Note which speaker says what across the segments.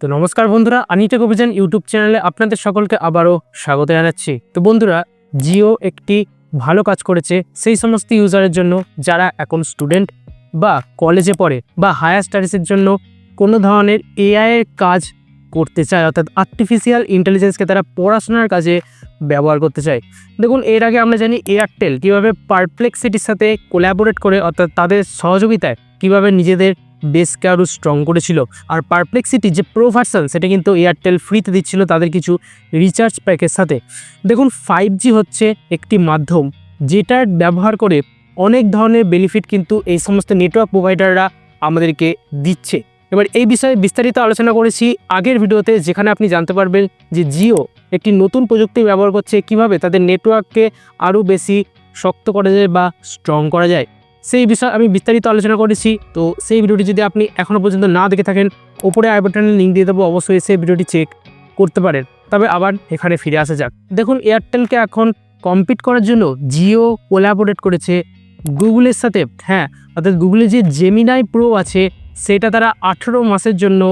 Speaker 1: তো নমস্কার বন্ধুরা, আনিটেক অভিযান ইউটিউব চ্যানেলে আপনাদের সকলকে আবারও স্বাগত জানাচ্ছি। তো বন্ধুরা, জিও একটি ভালো কাজ করেছে সেই সমস্ত ইউজারের জন্য যারা এখন স্টুডেন্ট বা কলেজে পড়ে বা হায়ার স্টাডিজের জন্য কোনো ধরনের এআই এর কাজ করতে চায়, অর্থাৎ আর্টিফিশিয়াল ইন্টেলিজেন্সকে তারা পড়াশোনার কাজে ব্যবহার করতে চায়। দেখুন, এর আগে আমরা জানি এয়ারটেল কীভাবে পারপ্লেক্সিটির সাথে কোল্যাবোরেট করে, অর্থাৎ তাদের সহযোগিতায় কীভাবে নিজেদের বেসকে আরও স্ট্রং করেছিল। আর পারপ্লেক্সিটি যে প্রো ভার্সন সেটা কিন্তু এয়ারটেল ফ্রিতে দিচ্ছিল তাদের কিছু রিচার্জ প্যাকের সাথে। দেখুন ফাইভ জি হচ্ছে একটি মাধ্যম, যেটার ব্যবহার করে অনেক ধরনের বেনিফিট কিন্তু এই সমস্ত নেটওয়ার্ক প্রোভাইডাররা আমাদেরকে দিচ্ছে। এবার এই বিষয়ে বিস্তারিত আলোচনা করেছি আগের ভিডিওতে, যেখানে আপনি জানতে পারবেন যে জিও একটি নতুন প্রযুক্তি ব্যবহার করছে, কীভাবে তাদের নেটওয়ার্ককে আরও বেশি শক্ত করা যায় বা স্ট্রং করা যায়। সেই বিষয়ে আমি বিস্তারিত আলোচনা করেছি। তো সেই ভিডিওটি যদি আপনি এখনও পর্যন্ত না দেখে থাকেন, ওপরে আই বাটনের লিঙ্ক দিয়ে দেবো, অবশ্যই সেই ভিডিওটি চেক করতে পারেন। তবে আবার এখানে ফিরে আসা যাক। দেখুন এয়ারটেলকে এখন কম্পিট করার জন্য জিও কোলাবোরেট করেছে গুগলের সাথে। হ্যাঁ অর্থাৎ গুগলের যে জেমিনাই প্রো আছে, সেটা তারা আঠেরো মাসের জন্য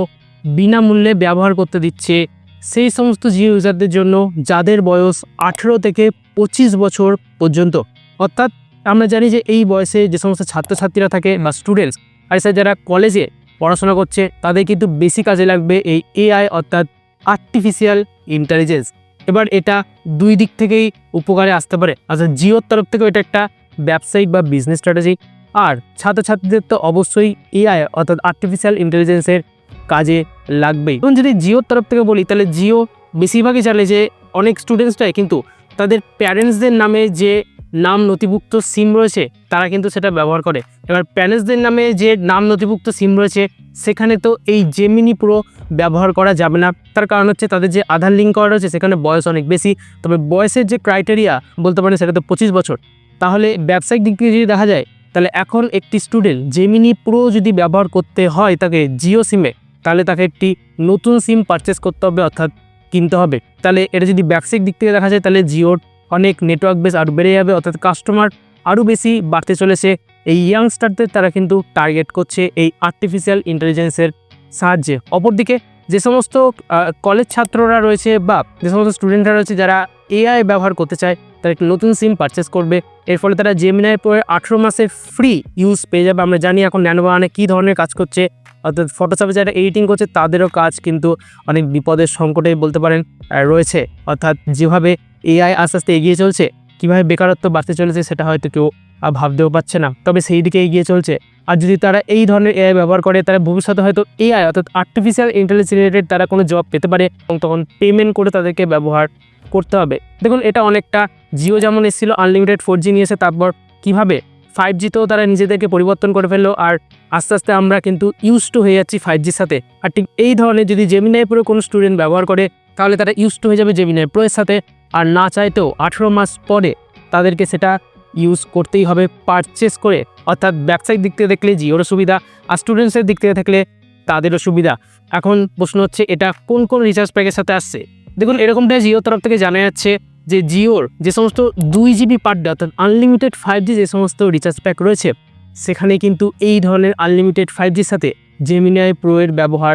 Speaker 1: বিনামূল্যে ব্যবহার করতে দিচ্ছে। সেই সমস্ত জিও ইউজারদের জন্য, যাদের বয়স আঠেরো থেকে পঁচিশ বছর পর্যন্ত। অর্থাৎ আমরা জানি যে এই বয়সে যে সমস্ত ছাত্রছাত্রীরা থাকে বা স্টুডেন্টস আর স্যার যারা কলেজে পড়াশোনা করছে, তাদের কিন্তু বেশি কাজে লাগবে এই এআই অর্থাৎ আর্টিফিশিয়াল ইন্টেলিজেন্স এবার এটা দুই দিক থেকেই উপকারে আসতে পারে। আচ্ছা জিওর তরফ থেকেও এটা একটা ব্যবসায়িক বা বিজনেস স্ট্র্যাটেজি আর ছাত্রছাত্রীদের তো অবশ্যই এআই অর্থাৎ আর্টিফিশিয়াল ইন্টেলিজেন্সের কাজে লাগবেই। এবং যদি জিওর তরফ থেকে বলি, তাহলে জিও বেশিরভাগই চালে যে অনেক স্টুডেন্টসটাই কিন্তু তাদের প্যারেন্টসদের নামে যে নাম নথিভুক্ত সিম রয়েছে, তারা কিন্তু সেটা ব্যবহার করে। এবার প্যারেন্টসদের নামে যে নাম নথিভুক্ত সিম রয়েছে, সেখানে তো এই জেমিনি পুরো ব্যবহার করা যাবে না। তার কারণ হচ্ছে তাদের যে আধার লিঙ্ক করা রয়েছে, সেখানে বয়স অনেক বেশি। তবে বয়সের যে ক্রাইটেরিয়া বলতে পারেন সেটা তো পঁচিশ বছর। তাহলে ব্যবসায়িক দিক থেকে যদি দেখা যায়, তাহলে এখন একটি স্টুডেন্ট জেমিনি প্রো যদি ব্যবহার করতে হয় তাকে জিও সিমে তাহলে তাকে একটি নতুন সিম পারচেস করতে হবে, অর্থাৎ কিনতে হবে। তাহলে এটা যদি ব্যবসায়িক দিক থেকে দেখা যায়, তাহলে জিওর অনেক নেটওয়ার্ক বেস আরও বেড়ে যাবে, অর্থাৎ কাস্টমার আরও বেশি বাড়তে চলেছে। এই ইয়াংস্টারদের তারা কিন্তু টার্গেট করছে এই আর্টিফিশিয়াল ইন্টেলিজেন্সের সাহায্যে। অপরদিকে যে সমস্ত কলেজ ছাত্ররা রয়েছে বা যে সমস্ত স্টুডেন্টরা রয়েছে যারা এআই ব্যবহার করতে চায়, তারা একটি নতুন সিম পারচেস করবে। এর ফলে তারা জেমিনাই পরে আঠেরো মাসে ফ্রি ইউজ পেয়ে যাবে। আমরা জানি এখন ন্যানো বাগানে কী ধরনের কাজ করছে, অর্থাৎ ফটোশপে যারা এডিটিং করছে, তাদেরও কাজ কিন্তু অনেক বিপদের সংকটে বলতে পারেন রয়েছে। অর্থাৎ যেভাবে এআই আস্তে আস্তে এগিয়ে চলছে। কীভাবে বেকারত্ব বাড়তে চলেছে সেটা হয়তো কেউ আহ, ভাবতেও পারছে না। তবে সেই দিকে এগিয়ে চলছে। আর যদি তারা এই ধরনের এআই ব্যবহার করে তারা ভবিষ্যতে হয়তো এআই অর্থাৎ আর্টিফিশিয়াল ইন্টেলিজেন্স রিলেটেড তারা কোনো জব পেতে পারে এবং তখন পেমেন্ট করে তাদেরকে ব্যবহার করতে হবে। দেখুন এটা অনেকটা জিও যেমন এসেছিল আনলিমিটেড ফোর জি নিয়েছে তারপর কীভাবে ফাইভ জিতেও তারা নিজেদেরকে পরিবর্তন করে ফেলল। আর আস্তে আস্তে আমরা কিন্তু ইউজ টু হয়ে যাচ্ছি ফাইভ জির সাথে। আর ঠিক এই ধরনের যদি জেমিনাই প্রো কোনো স্টুডেন্ট ব্যবহার করে তাহলে তারা ইউজ টু হয়ে যাবে জেমিনাই প্রো এর সাথে। আর না চাইতেও আঠেরো মাস পরে তাদেরকে সেটা ইউজ করতেই হবে পারচেস করে। অর্থাৎ ব্যবসায়িক দিক থেকে দেখলে জিওরও সুবিধা, আর স্টুডেন্টসের দিক থেকে থাকলে তাদেরও সুবিধা। এখন প্রশ্ন হচ্ছে, এটা কোন কোন রিচার্জ প্যাকের সাথে আসছে? দেখুন এরকমটা জিওর তরফ থেকে জানা যাচ্ছে যে জিওর যে সমস্ত দুই জিবি পার ডে অর্থাৎ আনলিমিটেড ফাইভ জি যে সমস্ত রিচার্জ প্যাক রয়েছে, সেখানে কিন্তু এই ধরনের আনলিমিটেড ফাইভ জির সাথে জেমিনাই প্রো এর ব্যবহার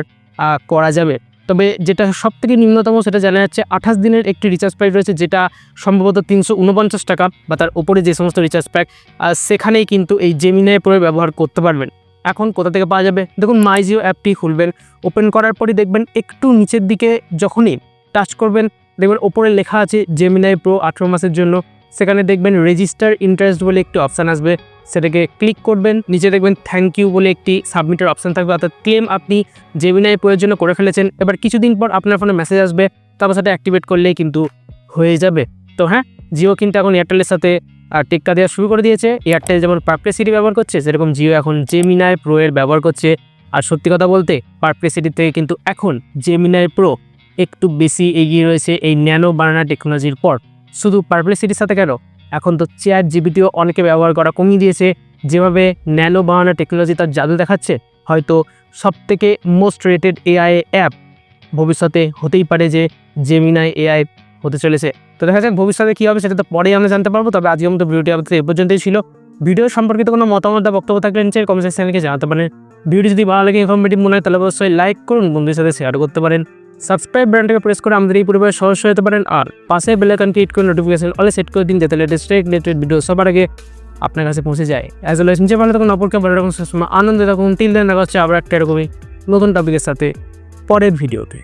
Speaker 1: করা যাবে। তবে যেটা সব থেকে নিম্নতম সেটা জানা যাচ্ছে আঠাশ দিনের একটি রিচার্জ প্যাক রয়েছে, যেটা সম্ভবত তিনশো উনপঞ্চাশ টাকা বা তার উপরে যে সমস্ত রিচার্জ প্যাক সেখানেই কিন্তু এই জেমিনাই প্রো ব্যবহার করতে পারবেন। এখন কোথা থেকে পাওয়া যাবে? দেখুন মাই জিও অ্যাপটি খুলবেন ওপেন করার পরই দেখবেন একটু নিচের দিকে যখনই টাচ করবেন, দেখবেন ওপরে লেখা আছে জেমিনাই প্রো আঠেরো মাসের জন্য। সেখানে দেখবেন রেজিস্টার ইন্টারেস্ট বলে একটি অপশান আসবে। সেটাকে ক্লিক করবেন, নিচে দেখবেন থ্যাংক ইউ বলে একটি সাবমিটের অপশান থাকবে। অর্থাৎ ক্লেম আপনি জেমিনাই প্রোয়ের জন্য করে ফেলেছেন। এবার কিছুদিন পর আপনার ফোনে মেসেজ আসবে, তারপর সেটা অ্যাক্টিভেট করলেই কিন্তু হয়ে যাবে। তো হ্যাঁ জিও কিন্তু এখন এয়ারটেলের সাথে আর টেক্কা দেওয়া শুরু করে দিয়েছে। এয়ারটেল যেমন পারপ্লেসিটি ব্যবহার করছে, সেরকম জিও এখন জেমিনাই প্রো এর ব্যবহার করছে। আর সত্যি কথা বলতে পারপ্লেসিটি থেকে কিন্তু এখন জেমিনাই প্রো একটু বেশি এগিয়ে রয়েছে এই ন্যানো বানানা টেকনোলজির পর। শুধু পারপ্লেসিটির সাথে কেন? এখন তো চেয়ার জিবিটিও অনেকে ব্যবহার করা কমিয়ে দিয়েছে। যেভাবে ন্যানো বানানা টেকনোলজি তার জাদু দেখাচ্ছে, হয়তো সব থেকে মোস্ট রেটেড এআই অ্যাপ ভবিষ্যতে হতেই পারে যে জেমিনাই এআই হতে চলেছে। তো দেখা যাক ভবিষ্যতে কী হবে, সেটা তো পরেই আমরা জানতে পারব। তবে আজকের মতো ভিডিওটি আমাদের এ পর্যন্তই ছিল। ভিডিও সম্পর্কিত কোনো মতামত বা বক্তব্য থাকলে নিচে কমেন্ট সেকশনে জানাতে পারেন। ভিডিও যদি ভালো লাগে ইনফরমেটিভ মনে হয়, তাহলে অবশ্যই লাইক করুন, বন্ধুদের সাথে শেয়ার করতে পারেন। সাবস্ক্রাইব বাটনটাকে প্রেস করে আমাদের এই পরিবারের সদস্য হতে পারেন আর পাশে বেল আইকন ক্লিক করে নোটিফিকেশন অলে সেট করে দিন যাতে লেটেস্ট রিলেটেড ভিডিও সবার আগে আপনার কাছে পৌঁছে যায়। অ্যাজ ওয়েল নিজে ভালো থাকুন, অপরকে ভালো রাখুন সবসময় আনন্দে থাকুন। তিন দিন দেখা হচ্ছে আবার একটা এরকমই নতুন টপিকের সাথে পরের ভিডিওতে